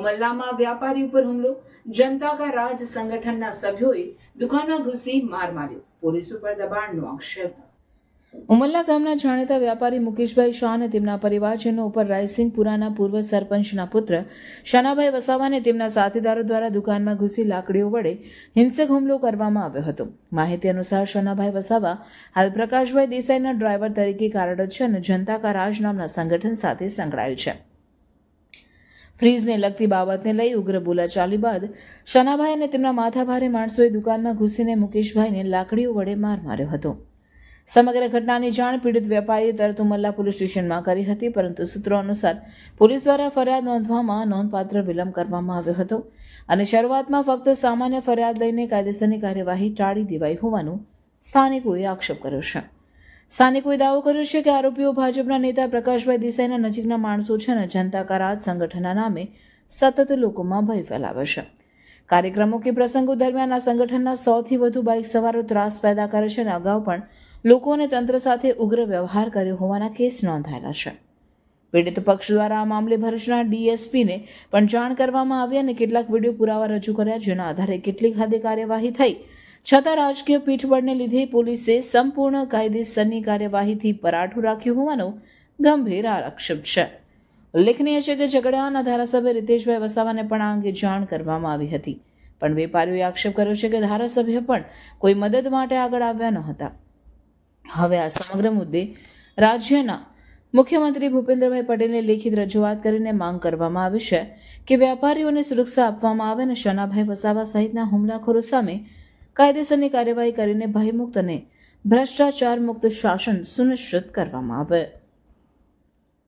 ઉમલ્લામાં વ્યાપારી ઉપર હુમલો, જનતા કા રાજ સંગઠનના સભ્યોએ દુકાનમાં ઘૂસી માર માર્યો. પોલીસ ઉપર દબાણનો આક્ષેપ. ઉમલ્લા ગામના જાણીતા વ્યાપારી મુકેશભાઈ શાહ અને તેમના પરિવારજનો ઉપર રાયસિંગપુરાના પૂર્વ સરપંચના પુત્ર શાનાભાઈ વસાવાને તેમના સાથીદારો દ્વારા દુકાનમાં ઘૂસી લાકડીઓ વડે હિંસક હુમલો કરવામાં આવ્યો હતો. માહિતી અનુસાર શનાભાઈ વસાવા હાલ પ્રકાશભાઈ દેસાઈના ડ્રાઈવર તરીકે કાર્યરત છે અને જનતા કા રાજ નામના સંગઠન સાથે સંકળાયેલ છે. ફ્રીજને લગતી બાબતને લઈ ઉગ્ર બોલાચાલી બાદ શનાભાઈ અને તેમના માથાભારે માણસોએ દુકાનમાં ઘૂસીને મુકેશભાઈને લાકડીઓ વડે માર માર્યો હતો. સમગ્ર ઘટનાની જાણ પીડિત વેપારીએ તરત ઉમરલા પોલીસ સ્ટેશનમાં કરી હતી, પરંતુ સૂત્રો અનુસાર પોલીસ દ્વારા ફરિયાદ નોંધવામાં નોંધપાત્ર વિલંબ કરવામાં આવ્યો હતો અને શરૂઆતમાં ફક્ત સામાન્ય ફરિયાદ લઈને કાયદેસરની કાર્યવાહી ટાળી દેવાઈ હોવાનું સ્થાનિકોએ આક્ષેપ કર્યો છે. સ્થાનિકોએ દાવો કર્યો છે કે આરોપીઓ ભાજપના નેતા પ્રકાશભાઈ દેસાઈના નજીકના માણસો છે અને જનતા કરાત સંગઠનના નામે સતત લોકોમાં ભય ફેલાવે છે. કાર્યક્રમો કે પ્રસંગો દરમિયાન આ સંગઠનના સૌથી વધુ બાઇક સવારો ત્રાસ પેદા કરે છે અને અગાઉ પણ લોકો અને તંત્ર સાથે ઉગ્ર વ્યવહાર કર્યો હોવાના કેસ નોંધાયેલા છે. પીડિત પક્ષ દ્વારા આ મામલે ભરૂચના ડીએસપીને પણ જાણ કરવામાં આવી અને કેટલાક વીડિયો પુરાવા રજૂ કર્યા, જેના આધારે કેટલીક હદે કાર્યવાહી થઈ છતાં રાજકીય પીઠબળને લીધે પોલીસે સંપૂર્ણ કાયદેસરની કાર્યવાહીથી પરાઠું રાખ્યું હોવાનો ગંભીર આક્ષેપ છે. ઉલ્લેખનીય છે કે ઝઘડાના ધારાસભ્ય રીતેશભાઈ વસાવાને પણ આ અંગે જાણ કરવામાં આવી હતી. પણ વેપારીઓએ આક્ષેપ કર્યો છે કે ધારાસભ્ય પણ કોઈ મદદ માટે આગળ આવ્યા ન હતા. હવે આ સમગ્ર મુદ્દે રાજ્યના મુખ્યમંત્રી ભૂપેન્દ્રભાઈ પટેલને લેખિત રજૂઆત કરીને માંગ કરવામાં આવી છે કે વેપારીઓને સુરક્ષા આપવામાં આવે અને શનાભાઈ વસાવા સહિતના હુમલાખોરો સામે કાયદેસરની કાર્યવાહી કરીને ભયમુક્ત અને ભ્રષ્ટાચાર મુક્ત શાસન સુનિશ્ચિત કરવામાં આવે.